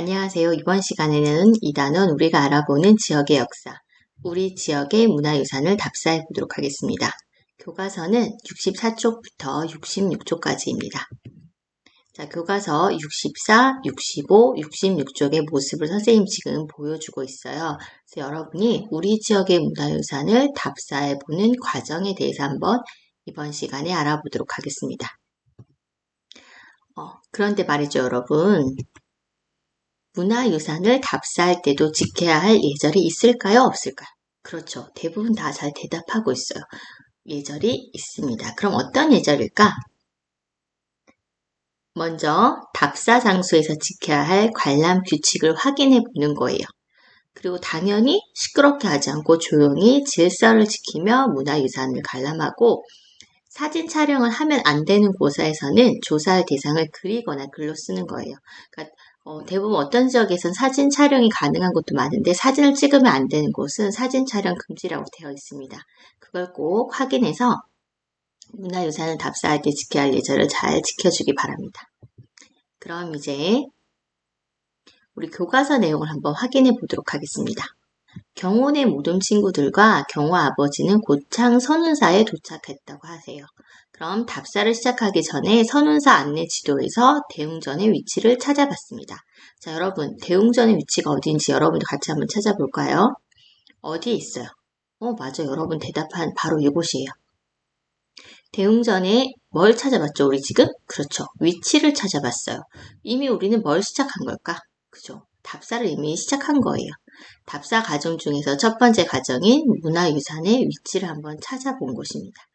안녕하세요. 이번 시간에는 이 단원 우리가 알아보는 지역의 역사, 우리 지역의 문화유산을 답사해 보도록 하겠습니다. 교과서는 64쪽부터 66쪽까지입니다. 자, 교과서 64, 65, 66쪽의 모습을 선생님 지금 보여주고 있어요. 그래서 여러분이 우리 지역의 문화유산을 답사해 보는 과정에 대해서 한번 이번 시간에 알아보도록 하겠습니다. 어, 그런데 말이죠, 여러분. 문화유산을 답사할 때도 지켜야 할 예절이 있을까요? 없을까요? 그렇죠. 대부분 다 잘 대답하고 있어요. 예절이 있습니다. 그럼 어떤 예절일까? 먼저 답사 장소에서 지켜야 할 관람 규칙을 확인해 보는 거예요. 그리고 당연히 시끄럽게 하지 않고 조용히 질서를 지키며 문화유산을 관람하고 사진 촬영을 하면 안 되는 곳에서는 조사할 대상을 그리거나 글로 쓰는 거예요. 그러니까 어, 대부분 어떤 지역에선 사진 촬영이 가능한 곳도 많은데 사진을 찍으면 안 되는 곳은 사진 촬영 금지라고 되어 있습니다. 그걸 꼭 확인해서 문화유산을 답사할 때 지켜야 할 예절을 잘 지켜주기 바랍니다. 그럼 이제 우리 교과서 내용을 한번 확인해 보도록 하겠습니다. 경혼의 모든 친구들과 경호 아버지는 고창 선운사에 도착했다고 하세요. 그럼 답사를 시작하기 전에 선운사 안내 지도에서 대웅전의 위치를 찾아봤습니다. 자, 여러분, 대웅전의 위치가 어디인지 여러분도 같이 한번 찾아볼까요? 어디에 있어요? 어, 맞아. 여러분 대답한 바로 이곳이에요. 대웅전에 뭘 찾아봤죠, 우리 지금? 그렇죠. 위치를 찾아봤어요. 이미 우리는 뭘 시작한 걸까? 그죠? 답사를 이미 시작한 거예요. 답사 과정 중에서 첫 번째 과정인 문화유산의 위치를 한번 찾아본 것입니다.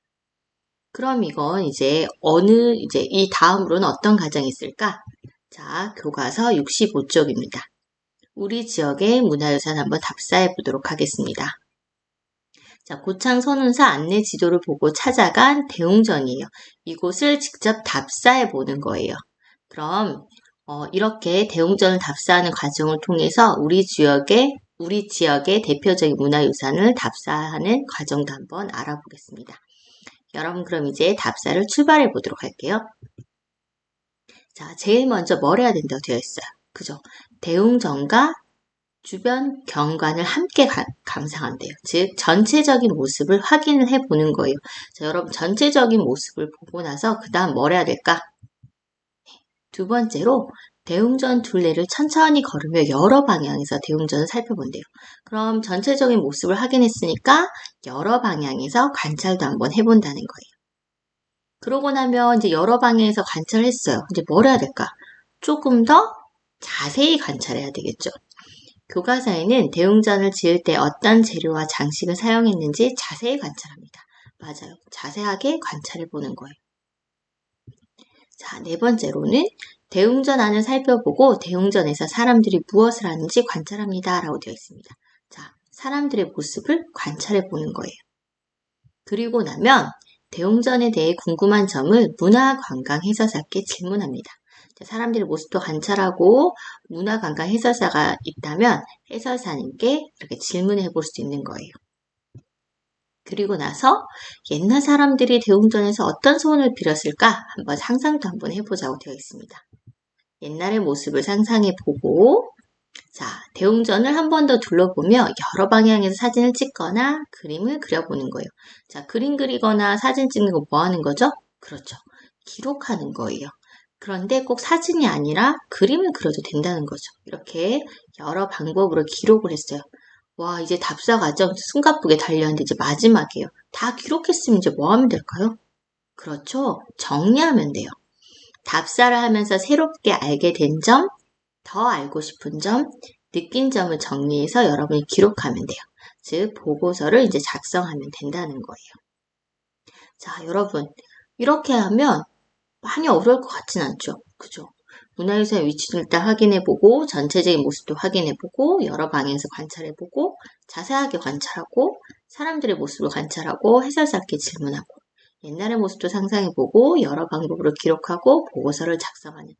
그럼 이건 이제 어느 이제 이 다음으로는 어떤 과정이 있을까? 자, 교과서 65쪽입니다. 우리 지역의 문화유산 한번 답사해 보도록 하겠습니다. 자, 고창 선운사 안내 지도를 보고 찾아간 대웅전이에요. 이곳을 직접 답사해 보는 거예요. 그럼 어, 이렇게 대웅전을 답사하는 과정을 통해서 우리 지역의 우리 지역의 대표적인 문화유산을 답사하는 과정도 한번 알아보겠습니다. 여러분 그럼 이제 답사를 출발해 보도록 할게요. 자, 제일 먼저 뭘 해야 된다고 되어 있어요. 그죠? 대웅전과 주변 경관을 함께 가, 감상한대요. 즉 전체적인 모습을 확인을 해보는 거예요. 자, 여러분 전체적인 모습을 보고 나서 그 다음 뭘 해야 될까? 두 번째로 대웅전 둘레를 천천히 걸으며 여러 방향에서 대웅전을 살펴본대요. 그럼 전체적인 모습을 확인했으니까 여러 방향에서 관찰도 한번 해본다는 거예요. 그러고 나면 이제 여러 방향에서 관찰을 했어요. 이제 뭘 해야 될까? 조금 더 자세히 관찰해야 되겠죠. 교과서에는 대웅전을 지을 때 어떤 재료와 장식을 사용했는지 자세히 관찰합니다. 맞아요. 자세하게 관찰해 보는 거예요. 자, 네 번째로는 대웅전 안을 살펴보고 대웅전에서 사람들이 무엇을 하는지 관찰합니다. 라고 되어 있습니다. 자, 사람들의 모습을 관찰해 보는 거예요. 그리고 나면 대웅전에 대해 궁금한 점을 문화관광 해설사께 질문합니다. 사람들의 모습도 관찰하고 문화관광 해설사가 있다면 해설사님께 이렇게 질문해 볼 수 있는 거예요. 그리고 나서 옛날 사람들이 대웅전에서 어떤 소원을 빌었을까 한번 상상도 한번 해보자고 되어 있습니다. 옛날의 모습을 상상해 보고 자 대웅전을 한 번 더 둘러보며 여러 방향에서 사진을 찍거나 그림을 그려보는 거예요. 자 그림 그리거나 사진 찍는 거 뭐 하는 거죠? 그렇죠. 기록하는 거예요. 그런데 꼭 사진이 아니라 그림을 그려도 된다는 거죠. 이렇게 여러 방법으로 기록을 했어요. 와, 이제 답사 과정 숨가쁘게 달렸는데 이제 마지막이에요. 다 기록했으면 이제 뭐 하면 될까요? 그렇죠. 정리하면 돼요. 답사를 하면서 새롭게 알게 된 점, 더 알고 싶은 점, 느낀 점을 정리해서 여러분이 기록하면 돼요. 즉, 보고서를 이제 작성하면 된다는 거예요. 자, 여러분. 이렇게 하면 많이 어려울 것 같진 않죠. 그죠? 문화유산의 위치를 일단 확인해보고 전체적인 모습도 확인해보고 여러 방향에서 관찰해보고 자세하게 관찰하고 사람들의 모습을 관찰하고 해설사께 질문하고 옛날의 모습도 상상해보고 여러 방법으로 기록하고 보고서를 작성하는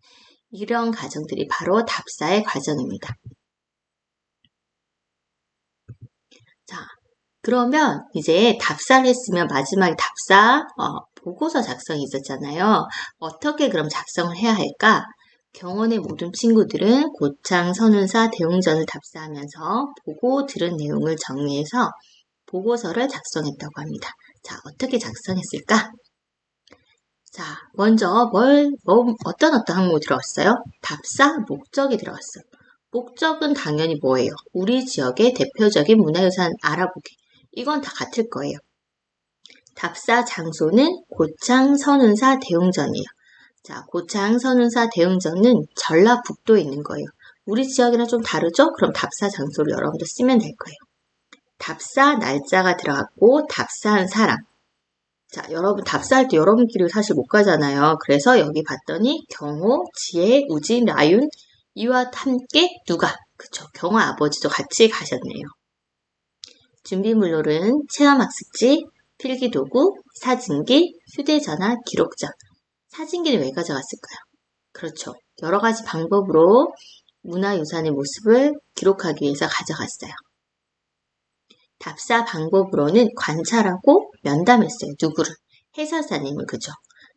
이런 과정들이 바로 답사의 과정입니다. 자, 그러면 이제 답사를 했으면 마지막에 답사 어, 보고서 작성이 있었잖아요. 어떻게 그럼 작성을 해야 할까? 경원의 모든 친구들은 고창, 선운사, 대웅전을 답사하면서 보고 들은 내용을 정리해서 보고서를 작성했다고 합니다. 자, 어떻게 작성했을까? 자, 먼저 뭘, 뭐, 어떤 어떤 항목이 들어갔어요? 답사 목적이 들어갔어요. 목적은 당연히 뭐예요? 우리 지역의 대표적인 문화유산 알아보기. 이건 다 같을 거예요. 답사 장소는 고창, 선운사, 대웅전이에요. 자, 고창, 선운사, 대웅전은 전라북도에 있는 거예요. 우리 지역이랑 좀 다르죠? 그럼 답사 장소를 여러분들 쓰면 될 거예요. 답사 날짜가 들어갔고 답사한 사람. 자, 여러분 답사할 때 여러분끼리 사실 못 가잖아요. 그래서 여기 봤더니 경호, 지혜, 우진, 라윤 이와 함께 누가? 그쵸. 경호 아버지도 같이 가셨네요. 준비물로는 체험학습지, 필기도구, 사진기, 휴대전화, 기록장. 사진기를 왜 가져갔을까요? 그렇죠. 여러 가지 방법으로 문화유산의 모습을 기록하기 위해서 가져갔어요. 답사 방법으로는 관찰하고 면담했어요. 누구를? 해설사님을 그죠?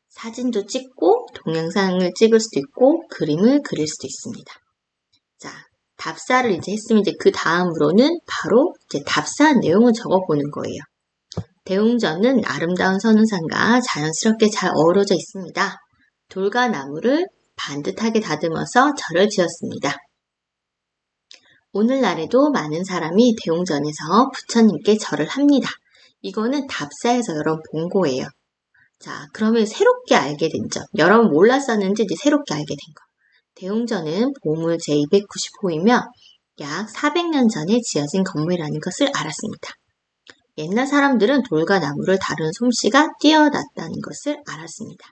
사진도 찍고 동영상을 찍을 수도 있고 그림을 그릴 수도 있습니다. 자, 답사를 이제 했으면 이제 그 다음으로는 바로 이제 답사한 내용을 적어보는 거예요. 대웅전은 아름다운 선운산과 자연스럽게 잘 어우러져 있습니다. 돌과 나무를 반듯하게 다듬어서 절을 지었습니다. 오늘날에도 많은 사람이 대웅전에서 부처님께 절을 합니다. 이거는 답사에서 여러분 본 거예요. 자, 그러면 새롭게 알게 된 점. 여러분 몰랐었는지 이제 새롭게 알게 된 거. 대웅전은 보물 제295이며 약 400년 전에 지어진 건물이라는 것을 알았습니다. 옛날 사람들은 돌과 나무를 다루는 솜씨가 뛰어났다는 것을 알았습니다.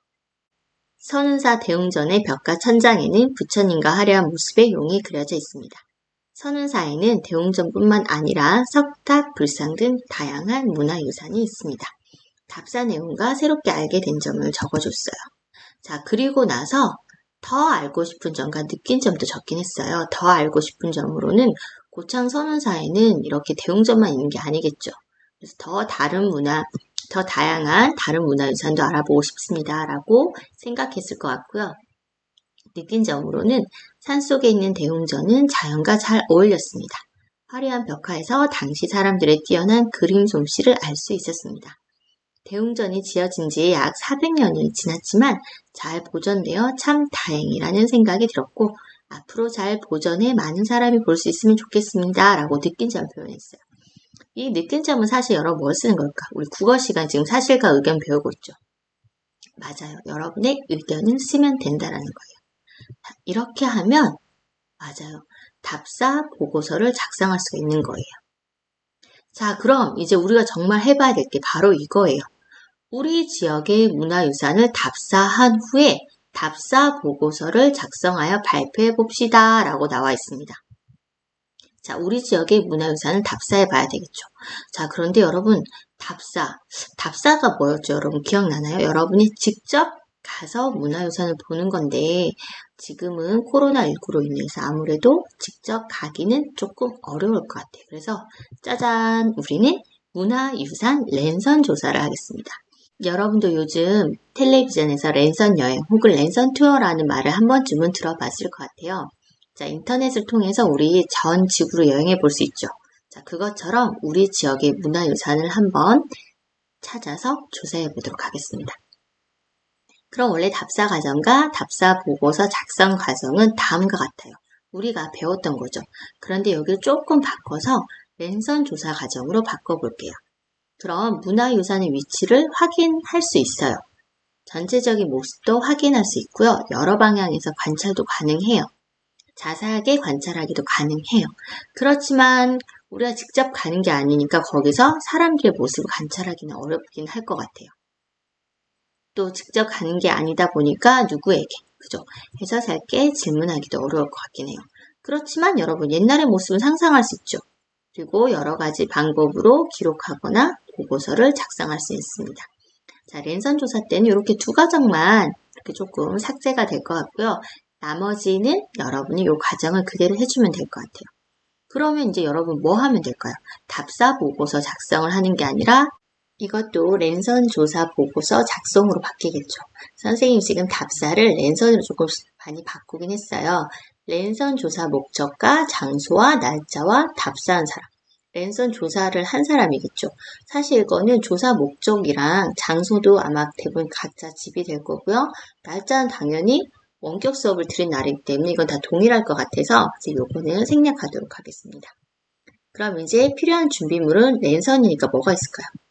선운사 대웅전의 벽과 천장에는 부처님과 화려한 모습의 용이 그려져 있습니다. 선운사에는 대웅전뿐만 아니라 석탑, 불상 등 다양한 문화유산이 있습니다. 답사 내용과 새롭게 알게 된 점을 적어줬어요. 자, 그리고 나서 더 알고 싶은 점과 느낀 점도 적긴 했어요. 더 알고 싶은 점으로는 고창 선운사에는 이렇게 대웅전만 있는 게 아니겠죠. 그래서 더 다른 문화, 더 다양한 다른 문화유산도 알아보고 싶습니다. 라고 생각했을 것 같고요. 느낀 점으로는 산 속에 있는 대웅전은 자연과 잘 어울렸습니다. 화려한 벽화에서 당시 사람들의 뛰어난 그림 솜씨를 알 수 있었습니다. 대웅전이 지어진 지 약 400년이 지났지만 잘 보존되어 참 다행이라는 생각이 들었고 앞으로 잘 보존해 많은 사람이 볼 수 있으면 좋겠습니다. 라고 느낀 점을 표현했어요. 이 느낀 점은 사실 여러분 뭘 쓰는 걸까? 우리 국어 시간 지금 사실과 의견 배우고 있죠. 맞아요. 여러분의 의견을 쓰면 된다라는 거예요. 이렇게 하면 맞아요. 답사 보고서를 작성할 수가 있는 거예요. 자, 그럼 이제 우리가 정말 해봐야 될 게 바로 이거예요. 우리 지역의 문화유산을 답사한 후에 답사 보고서를 작성하여 발표해 봅시다. 라고 나와 있습니다. 자, 우리 지역의 문화유산을 답사해 봐야 되겠죠. 자, 그런데 여러분, 답사. 답사가 뭐였죠? 여러분 기억나나요? 여러분이 직접 가서 문화유산을 보는 건데, 지금은 코로나19로 인해서 아무래도 직접 가기는 조금 어려울 것 같아요. 그래서 짜잔, 우리는 문화유산 랜선 조사를 하겠습니다. 여러분도 요즘 텔레비전에서 랜선 여행 혹은 랜선 투어라는 말을 한 번쯤은 들어봤을 것 같아요. 자, 인터넷을 통해서 우리 전 지구로 여행해 볼 수 있죠. 자, 그것처럼 우리 지역의 문화유산을 한번 찾아서 조사해 보도록 하겠습니다. 그럼 원래 답사 과정과 답사 보고서 작성 과정은 다음과 같아요. 우리가 배웠던 거죠. 그런데 여기를 조금 바꿔서 랜선 조사 과정으로 바꿔볼게요. 그럼 문화유산의 위치를 확인할 수 있어요. 전체적인 모습도 확인할 수 있고요. 여러 방향에서 관찰도 가능해요. 자세하게 관찰하기도 가능해요. 그렇지만 우리가 직접 가는 게 아니니까 거기서 사람들의 모습을 관찰하기는 어렵긴 할 것 같아요. 또 직접 가는 게 아니다 보니까 누구에게, 그죠? 해서 살게 질문하기도 어려울 것 같긴 해요. 그렇지만 여러분 옛날의 모습은 상상할 수 있죠. 그리고 여러 가지 방법으로 기록하거나 보고서를 작성할 수 있습니다. 자, 랜선 조사 때는 이렇게 두 과정만 이렇게 조금 삭제가 될 것 같고요. 나머지는 여러분이 이 과정을 그대로 해주면 될 것 같아요. 그러면 이제 여러분 뭐 하면 될까요? 답사 보고서 작성을 하는 게 아니라 이것도 랜선 조사 보고서 작성으로 바뀌겠죠. 선생님 지금 답사를 랜선으로 조금 많이 바꾸긴 했어요. 랜선 조사 목적과 장소와 날짜와 답사한 사람. 랜선 조사를 한 사람이겠죠. 사실 이거는 조사 목적이랑 장소도 아마 대부분 각자 집이 될 거고요. 날짜는 당연히 원격 수업을 들은 날이기 때문에 이건 다 동일할 것 같아서 이제 요거는 생략하도록 하겠습니다. 그럼 이제 필요한 준비물은 랜선이니까 뭐가 있을까요?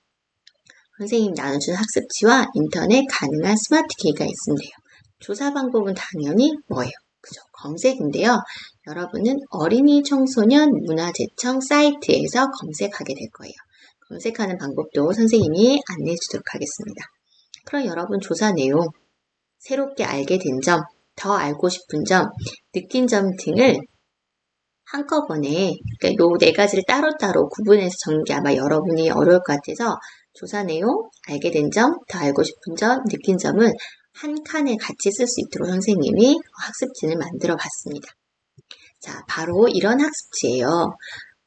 선생님 나눠준 학습지와 인터넷 가능한 스마트 키가 있으면 돼요. 조사 방법은 당연히 뭐예요? 그죠? 검색인데요. 여러분은 어린이 청소년 문화재청 사이트에서 검색하게 될 거예요. 검색하는 방법도 선생님이 안내해 주도록 하겠습니다. 그럼 여러분 조사 내용, 새롭게 알게 된 점, 더 알고 싶은 점, 느낀 점 등을 한꺼번에 그러니까 요 네 가지를 따로따로 구분해서 적는 게 아마 여러분이 어려울 것 같아서 조사 내용, 알게 된 점, 더 알고 싶은 점, 느낀 점은 한 칸에 같이 쓸 수 있도록 선생님이 학습지를 만들어 봤습니다. 자, 바로 이런 학습지예요.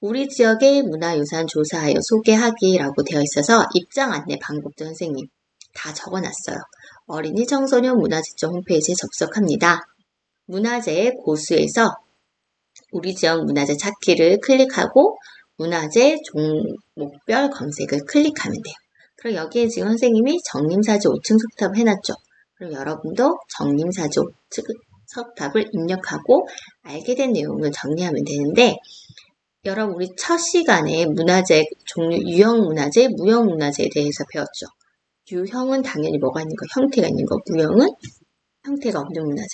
우리 지역의 문화유산 조사하여 소개하기라고 되어 있어서 입장 안내 방법도 선생님 다 적어 놨어요. 어린이 청소년 문화재청 홈페이지에 접속합니다. 문화재의 고수에서 우리 지역 문화재 찾기를 클릭하고 문화재 종목별 검색을 클릭하면 돼요. 그럼 여기에 지금 선생님이 정림사지 5층 석탑 해놨죠. 그럼 여러분도 정림사지 5층 석탑을 입력하고 알게 된 내용을 정리하면 되는데 여러분 우리 첫 시간에 문화재 종류 유형 문화재, 무형 문화재에 대해서 배웠죠. 유형은 당연히 뭐가 있는 거, 형태가 있는 거, 무형은 형태가 없는 문화재.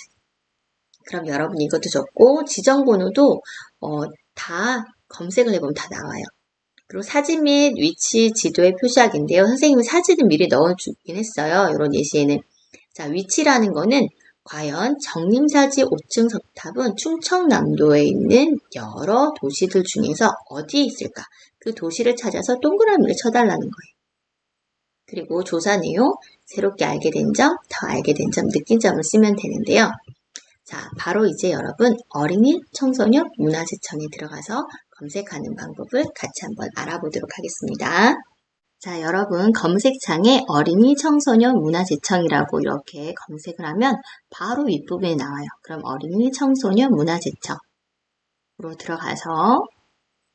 그럼 여러분 이것도 적고 지정 번호도 어, 다 검색을 해보면 다 나와요. 그리고 사진 및 위치 지도의 표시하기인데요. 선생님은 사진을 미리 넣어주긴 했어요. 이런 예시에는. 자, 위치라는 거는 과연 정림사지 5층 석탑은 충청남도에 있는 여러 도시들 중에서 어디에 있을까? 그 도시를 찾아서 동그라미를 쳐달라는 거예요. 그리고 조사 내용, 새롭게 알게 된 점, 더 알게 된 점, 느낀 점을 쓰면 되는데요. 자, 바로 이제 여러분 어린이 청소년 문화재청에 들어가서 검색하는 방법을 같이 한번 알아보도록 하겠습니다. 자, 여러분 검색창에 어린이 청소년 문화재청이라고 이렇게 검색을 하면 바로 윗부분에 나와요. 그럼 어린이 청소년 문화재청으로 들어가서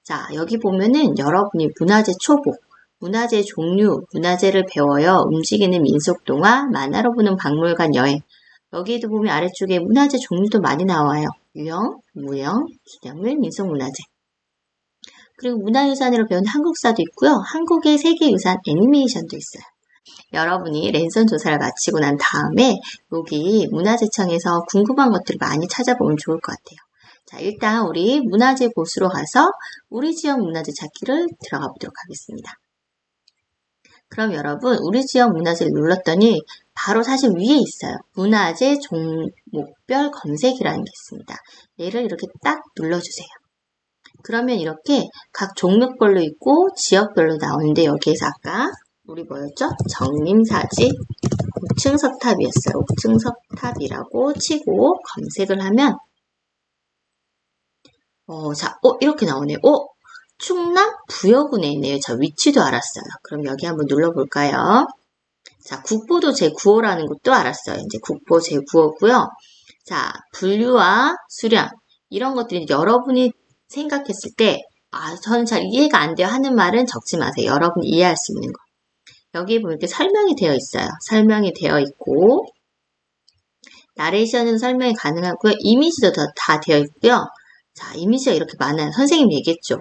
자, 여기 보면은 여러분이 문화재 초보, 문화재 종류, 문화재를 배워요. 움직이는 민속동화, 만화로 보는 박물관 여행. 여기에도 보면 아래쪽에 문화재 종류도 많이 나와요. 유형, 무형, 기념물, 민속문화재. 그리고 문화유산으로 배운 한국사도 있고요. 한국의 세계유산 애니메이션도 있어요. 여러분이 랜선 조사를 마치고 난 다음에 여기 문화재청에서 궁금한 것들을 많이 찾아보면 좋을 것 같아요. 자, 일단 우리 문화재 곳으로 가서 우리 지역 문화재 찾기를 들어가 보도록 하겠습니다. 그럼 여러분, 우리 지역 문화재를 눌렀더니 바로 사실 위에 있어요. 문화재 종목별 검색이라는 게 있습니다. 얘를 이렇게 딱 눌러주세요. 그러면 이렇게 각 종목별로 있고 지역별로 나오는데 여기에서 아까 우리 뭐였죠? 정림사지 5층 석탑이었어요. 5층 석탑이라고 치고 검색을 하면 어, 자, 어, 이렇게 나오네요. 어, 충남 부여군에 있네요. 저 위치도 알았어요. 그럼 여기 한번 눌러볼까요? 자, 국보도 제9호라는 것도 알았어요. 이제 국보 제9호고요. 자, 분류와 수량 이런 것들이 여러분이 생각했을 때 아, 저는 잘 이해가 안 돼요 하는 말은 적지 마세요. 여러분이 이해할 수 있는 거. 여기 보면 이렇게 설명이 되어 있어요. 설명이 되어 있고 나레이션은 설명이 가능하고요. 이미지도 다 되어 있고요. 자, 이미지가 이렇게 많아요. 선생님 얘기했죠.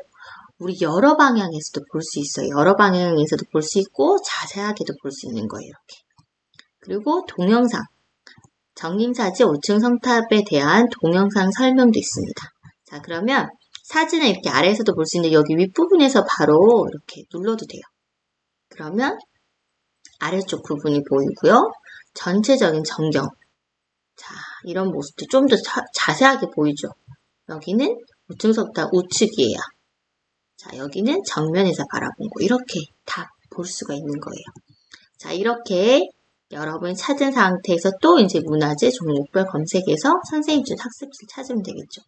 우리 여러 방향에서도 볼 수 있어요. 여러 방향에서도 볼 수 있고 자세하게도 볼 수 있는 거예요. 이렇게. 그리고 동영상. 정림사지 5층 성탑에 대한 동영상 설명도 있습니다. 자, 그러면 사진을 이렇게 아래에서도 볼 수 있는데 여기 윗부분에서 바로 이렇게 눌러도 돼요. 그러면 아래쪽 부분이 보이고요. 전체적인 전경. 자, 이런 모습도 좀 더 자세하게 보이죠. 여기는 5층 석탑 우측이에요. 자, 여기는 정면에서 바라본 거. 이렇게 다 볼 수가 있는 거예요. 자, 이렇게 여러분 찾은 상태에서 또 이제 문화재 종목별 검색해서 선생님 준 학습지를 찾으면 되겠죠.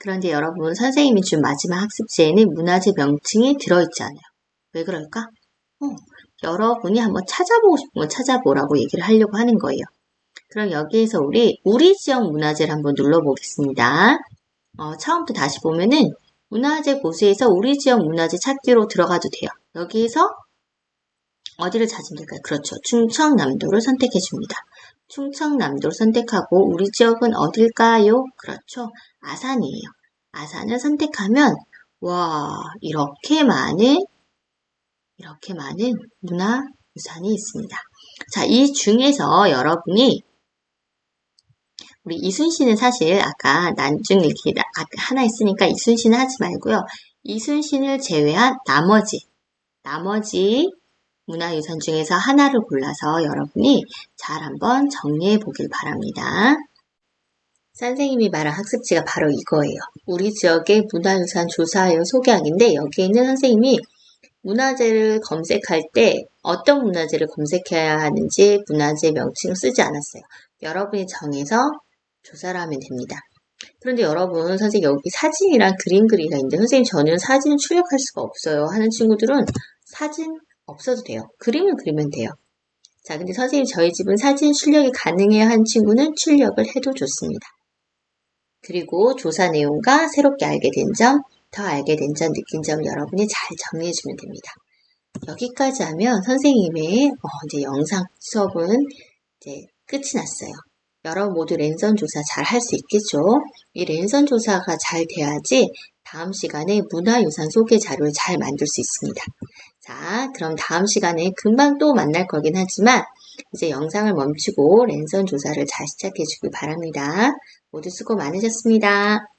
그런데 여러분 선생님이 준 마지막 학습지에는 문화재 명칭이 들어있지 않아요. 왜 그럴까? 어, 여러분이 한번 찾아보고 싶은 거 찾아보라고 얘기를 하려고 하는 거예요. 그럼 여기에서 우리 우리 지역 문화재를 한번 눌러보겠습니다. 어, 처음부터 다시 보면은 문화재 고수에서 우리 지역 문화재 찾기로 들어가도 돼요. 여기에서 어디를 찾으면 될까요? 그렇죠. 충청남도를 선택해 줍니다. 충청남도를 선택하고 우리 지역은 어딜까요? 그렇죠. 아산이에요. 아산을 선택하면 와 이렇게 많은 이렇게 많은 문화유산이 있습니다. 자, 이 중에서 여러분이 우리 이순신은 사실 아까 난중 이렇게 하나 있으니까 이순신은 하지 말고요. 이순신을 제외한 나머지 나머지 문화유산 중에서 하나를 골라서 여러분이 잘 한번 정리해 보길 바랍니다. 선생님이 말한 학습지가 바로 이거예요. 우리 지역의 문화유산 조사하여 소개하기인데 여기에는 선생님이 문화재를 검색할 때 어떤 문화재를 검색해야 하는지 문화재 명칭을 쓰지 않았어요. 여러분이 정해서 조사를 하면 됩니다. 그런데 여러분, 선생님 여기 사진이랑 그림 그리기가 있는데 선생님 저는 사진 출력할 수가 없어요 하는 친구들은 사진 없어도 돼요. 그림을 그리면 돼요. 자, 근데 선생님 저희 집은 사진 출력이 가능해야 한 친구는 출력을 해도 좋습니다. 그리고 조사 내용과 새롭게 알게 된 점, 더 알게 된 점, 느낀 점을 여러분이 잘 정리해주면 됩니다. 여기까지 하면 선생님의 어, 이제 영상 수업은 이제 끝이 났어요. 여러분 모두 랜선 조사 잘 할 수 있겠죠? 이 랜선 조사가 잘 돼야지 다음 시간에 문화유산 소개 자료를 잘 만들 수 있습니다. 자, 그럼 다음 시간에 금방 또 만날 거긴 하지만 이제 영상을 멈추고 랜선 조사를 잘 시작해 주길 바랍니다. 모두 수고 많으셨습니다.